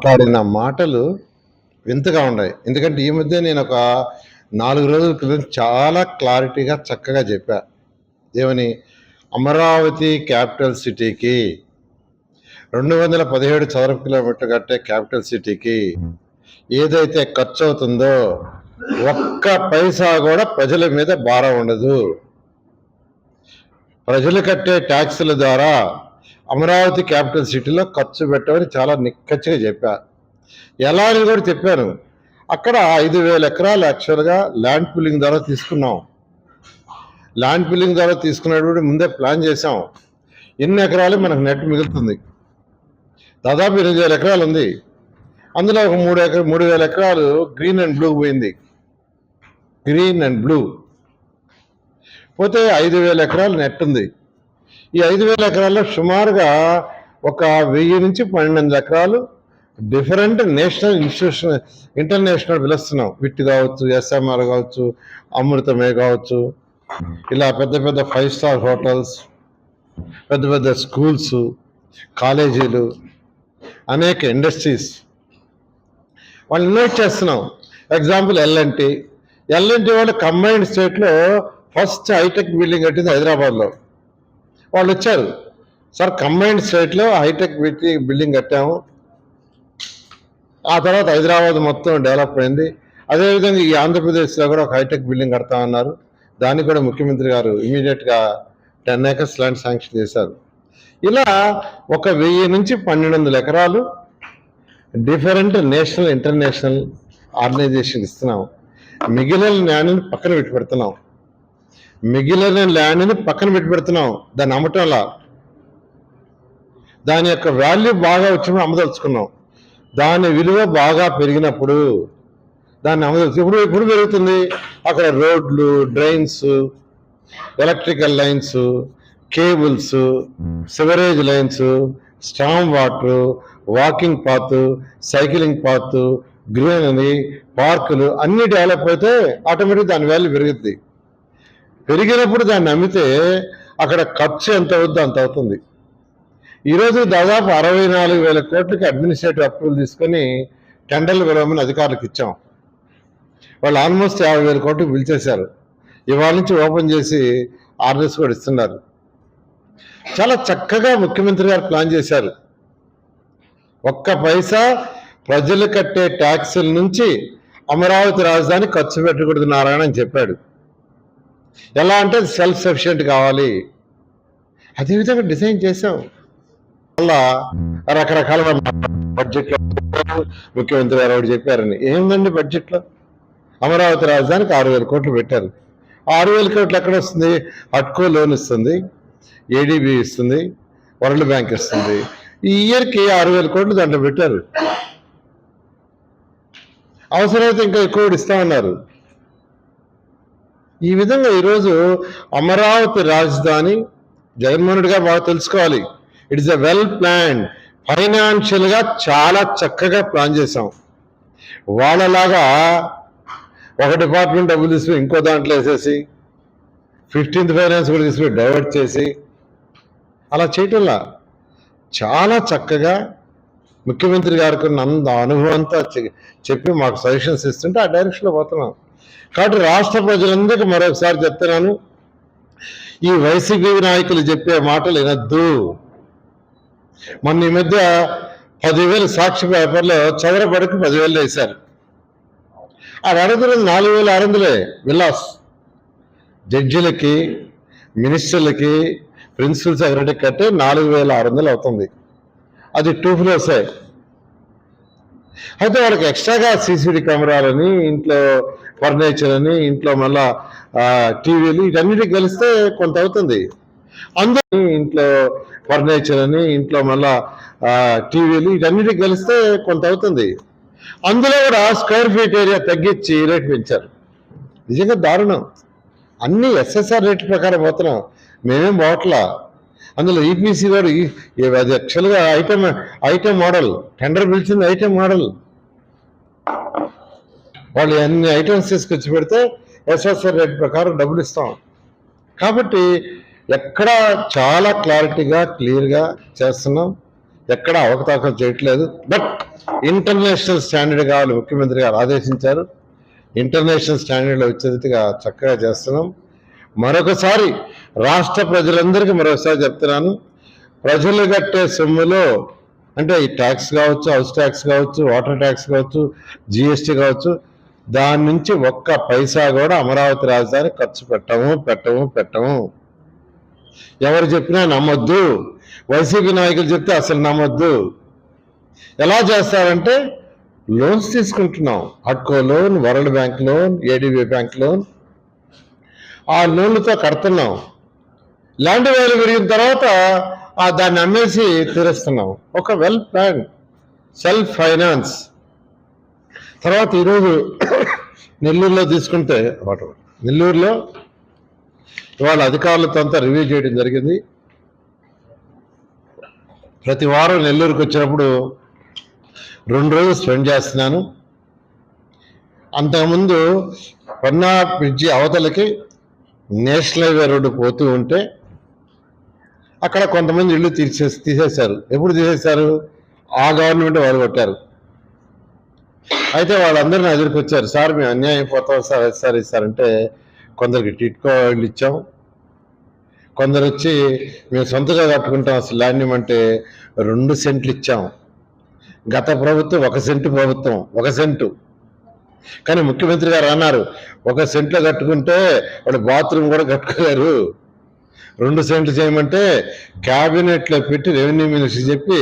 మాట్లాడిన మాటలు వింతగా ఉన్నాయి. ఎందుకంటే ఈ మధ్య నేను ఒక నాలుగు రోజుల క్రితం చాలా క్లారిటీగా చక్కగా చెప్పా. ఏమని? అమరావతి క్యాపిటల్ సిటీకి రెండు వందల పదిహేడు చదరపు కిలోమీటర్ కట్టే క్యాపిటల్ సిటీకి ఏదైతే ఖర్చు అవుతుందో ఒక్క పైసా కూడా ప్రజల మీద భారం ఉండదు. ప్రజలు కట్టే ట్యాక్సుల ద్వారా అమరావతి క్యాపిటల్ సిటీలో ఖర్చు పెట్టమని చాలా నిక్కచ్చిగా చెప్పారు ఎలా అని కూడా చెప్పాను. అక్కడ ఐదు వేల ఎకరాలు యాక్చువల్గా ల్యాండ్ పిల్లింగ్ ద్వారా తీసుకున్నాం. ల్యాండ్ పిల్లింగ్ ద్వారా తీసుకునేటువంటి ముందే ప్లాన్ చేసాం ఎన్ని ఎకరాలు మనకు నెట్ మిగులుతుంది? దాదాపు ఎనిమిది వేల ఎకరాలు ఉంది. అందులో ఒక మూడు ఎకరా మూడు వేల ఎకరాలు గ్రీన్ అండ్ బ్లూ పోయింది. గ్రీన్ అండ్ బ్లూ పోతే ఐదు వేల ఎకరాలు నెట్ ఉంది. ఈ ఐదు వేల ఎకరాల్లో సుమారుగా ఒక వెయ్యి నుంచి పన్నెండు ఎకరాలు డిఫరెంట్ నేషనల్ ఇన్స్టిట్యూషన్ ఇంటర్నేషనల్ పిలుస్తున్నాం విట్ కావచ్చు ఎస్ఎంఆర్ కావచ్చు అమృతమే కావచ్చు. ఇలా పెద్ద పెద్ద ఫైవ్ స్టార్ హోటల్స్ పెద్ద పెద్ద స్కూల్స్ కాలేజీలు అనేక ఇండస్ట్రీస్ వాళ్ళు ఇన్వైట్ చేస్తున్నాం. Example L and T L and T వాళ్ళు కంబైన్డ్ స్టేట్లో ఫస్ట్ హైటెక్ బిల్డింగ్ కట్టింది హైదరాబాద్లో. వాళ్ళు వచ్చారు. సార్ కంబైన్డ్ స్టేట్లో హైటెక్ బిల్డింగ్ కట్టాము. ఆ తర్వాత హైదరాబాద్ మొత్తం డెవలప్ అయింది. అదేవిధంగా ఈ ఆంధ్రప్రదేశ్లో కూడా ఒక హైటెక్ బిల్డింగ్ కడతా ఉన్నారు దానికి కూడా ముఖ్యమంత్రి గారు ఇమీడియట్గా టెన్ ఏకర్స్ ల్యాండ్ శాంక్షన్ చేశారు. ఇలా ఒక వెయ్యి నుంచి పన్నెండు వందల ఎకరాలు డిఫరెంట్ నేషనల్ ఇంటర్నేషనల్ ఆర్గనైజేషన్ ఇస్తున్నాం మిగిలిన ల్యాండ్ని పక్కన పెట్టి పెడుతున్నాం మిగిలిన ల్యాండ్ని పక్కన పెట్టి పెడుతున్నాం. దాన్ని అమ్మటంలా దాని యొక్క వాల్యూ బాగా వచ్చినప్పుడు అమ్మదలుచుకున్నాం. దాని విలువ బాగా పెరిగినప్పుడు దాన్ని అమ్మదలుచు ఇప్పుడు ఇప్పుడు పెరుగుతుంది. అక్కడ రోడ్లు drains electrical lines cables sewerage lines storm water walking path cycling path greenery పార్కులు అన్నీ డెవలప్ అయితే ఆటోమేటిక్ దాని వాల్యూ పెరుగుద్ది. పెరిగినప్పుడు దాన్ని అమ్మితే అక్కడ ఖర్చు ఎంత అవుద్దో అంత అవుతుంది. ఈరోజు దాదాపు అరవై నాలుగు వేల కోట్లకి అడ్మినిస్ట్రేటివ్ అప్రూవల్ తీసుకొని టెండర్లు పిలవమని అధికారులకు ఇచ్చాం. వాళ్ళు ఆల్మోస్ట్ యాభై వేల కోట్లు పిలిచేశారు ఇవాళ నుంచి ఓపెన్ చేసి ఆర్డర్స్ కూడా ఇస్తున్నారు. చాలా చక్కగా ముఖ్యమంత్రి గారు ప్లాన్ చేశారు. ఒక్క పైసా ప్రజలు కట్టే ట్యాక్సుల నుంచి అమరావతి రాజధాని ఖర్చు పెట్టకూడదు నారాయణ అని చెప్పాడు. ఎలా అంటే సెల్ఫ్ సఫిషియెంట్ కావాలి అదేవిధంగా డిజైన్ చేసాం వల్ల రకరకాల బడ్జెట్లో ముఖ్యమంత్రి గారు ఒకటి చెప్పారని. ఏముందండి బడ్జెట్లో అమరావతి రాజధానికి ఆరు వేల కోట్లు పెట్టారు. ఆరు వేల కోట్లు ఎక్కడ వస్తుంది? అట్కో లోన్ ఇస్తుంది ఏడీబీ ఇస్తుంది వరల్డ్ బ్యాంక్ ఇస్తుంది. ఈ ఇయర్కి ఆరు వేల కోట్లు దాంట్లో పెట్టారు. అవసరమైతే ఇంకా ఎక్కువ ఇస్తామన్నారు. ఈ విధంగా ఈరోజు అమరావతి రాజధాని జగన్మోహన్ బాగా తెలుసుకోవాలి. It is a well plan ఫైనాన్షియల్గా చాలా చక్కగా ప్లాన్ చేసాం వాళ్ళలాగా ఒక డిపార్ట్మెంట్ డబ్బులు తీసుకుని ఇంకో దాంట్లో వేసేసి ఫిఫ్టీన్త్ ఫైనాన్స్ కూడా తీసుకుని డైవర్ట్ చేసి అలా చేయటంలా చాలా చక్కగా ముఖ్యమంత్రి గారికి ఉన్న అనుభవంతో చె- చెప్పి మాకు సజెషన్స్ ఇస్తుంటే ఆ డైరెక్షన్లో పోతున్నాం. కాబట్టి రాష్ట్ర ప్రజలందరికీ మరొకసారి చెప్తున్నాను. ఈ వైసీపీ నాయకులు చెప్పే మాటలు వినొద్దు. మొన్న ఈ మధ్య పదివేలు సాక్షి పేపర్లో చదరపడికి పదివేలు వేశారు. ఆ అడుగుతున్నది నాలుగు వేల ఆరు వందలే విలాస్ జడ్జిలకి మినిస్టర్లకి ప్రిన్సిపల్ సెక్రటరీ కట్టే నాలుగు వేల ఆరు వందలు అవుతుంది. అది టూ ఫ్లోర్సే. అయితే వాళ్ళకి ఎక్స్ట్రాగా సీసీడీ కెమెరాలని ఇంట్లో ఫర్నిచర్ అని ఇంట్లో మళ్ళా టీవీలు వీటన్నిటికి కలిస్తే కొంత అవుతుంది. అందరూ ఇంట్లో ఫర్నిచర్ అని ఇంట్లో మళ్ళా టీవీలు వీటన్నిటికి కలిస్తే కొంత అవుతుంది. అందులో కూడా స్క్వేర్ ఫీట్ ఏరియా తగ్గించి రేట్ పెంచారు. నిజంగా దారుణం. అన్ని ఎస్ఎస్ఆర్ రేట్ ప్రకారం పోతున్నాం మేమేం పోవట్లా అందులో ఈపీసీ వాడు అది యాక్చువల్గా ఐటమ్ ఐటమ్ మోడల్ టెండర్ పిలిచింది ఐటమ్ మోడల్. వాళ్ళు అన్ని ఐటమ్స్ తీసుకొచ్చి పెడితే ఎస్ఎస్ఆర్ రేట్ ప్రకారం డబ్బులు ఇస్తాం. కాబట్టి ఎక్కడ చాలా క్లారిటీగా క్లియర్గా చేస్తున్నాం. ఎక్కడ అవకతవకం చేయట్లేదు. బట్ ఇంటర్నేషనల్ స్టాండర్డ్ కావాలి ముఖ్యమంత్రి గారు ఆదేశించారు. ఇంటర్నేషనల్ స్టాండర్డ్లో వచ్చేదిగా చక్కగా చేస్తున్నాం. మరొకసారి రాష్ట్ర ప్రజలందరికీ మరొకసారి చెప్తున్నాను. ప్రజలు కట్టే సొమ్ములో అంటే ఈ ట్యాక్స్ కావచ్చు హౌస్ ట్యాక్స్ కావచ్చు వాటర్ ట్యాక్స్ కావచ్చు జిఎస్టీ కావచ్చు దాని నుంచి ఒక్క పైసా కూడా అమరావతి రాజధాని ఖర్చు పెట్టము పెట్టము పెట్టము. ఎవరు చెప్పినా నమ్మొద్దు. వైసీపీ నాయకులు చెప్తే అసలు నమ్మొద్దు. ఎలా చేస్తారంటే లోన్స్ తీసుకుంటున్నాం. అట్కో loan world bank loan ADB bank loan. ఆ లోన్లతో కడుతున్నాం. ల్యాండ్ వేలు పెరిగిన తర్వాత ఆ దాన్ని అమ్మేసి తీరుస్తున్నాం. ఒక వెల్ ప్లాన్. Self finance. తర్వాత ఈరోజు నెల్లూరులో తీసుకుంటే వాటర్ నెల్లూరులో ఇవాళ అధికారులతో అంతా రివ్యూ చేయడం జరిగింది. ప్రతి వారం నెల్లూరుకి వచ్చినప్పుడు రెండు రోజులు స్పెండ్ చేస్తున్నాను. అంతకుముందు పన్నా బ్రిడ్జి అవతలకి నేషనల్ హైవే రోడ్డు పోతూ ఉంటే అక్కడ కొంతమంది ఇల్లు తీసే తీసేశారు. ఎప్పుడు తీసేశారు? ఆ గవర్నమెంట్ వాళ్ళు కొట్టారు. అయితే వాళ్ళందరూ నా వచ్చారు సార్ మేము అన్యాయం పోతాం. సార్ సార్ ఇస్తారంటే కొందరికి టిట్కో ఇల్లు ఇచ్చాం. కొందరు వచ్చి మేము సొంతగా కట్టుకుంటాం. అసలు ల్యాండ్ ఇవ్వమంటే రెండు సెంట్లు ఇచ్చాం. గత ప్రభుత్వం ఒక సెంటు ప్రభుత్వం ఒక సెంటు. కానీ ముఖ్యమంత్రి గారు అన్నారు ఒక సెంట్లో కట్టుకుంటే వాడు బాత్రూమ్ కూడా కట్టుకోలేరు. రెండు సెంట్లు చేయమంటే క్యాబినెట్లో పెట్టి రెవెన్యూ మినిస్టర్ చెప్పి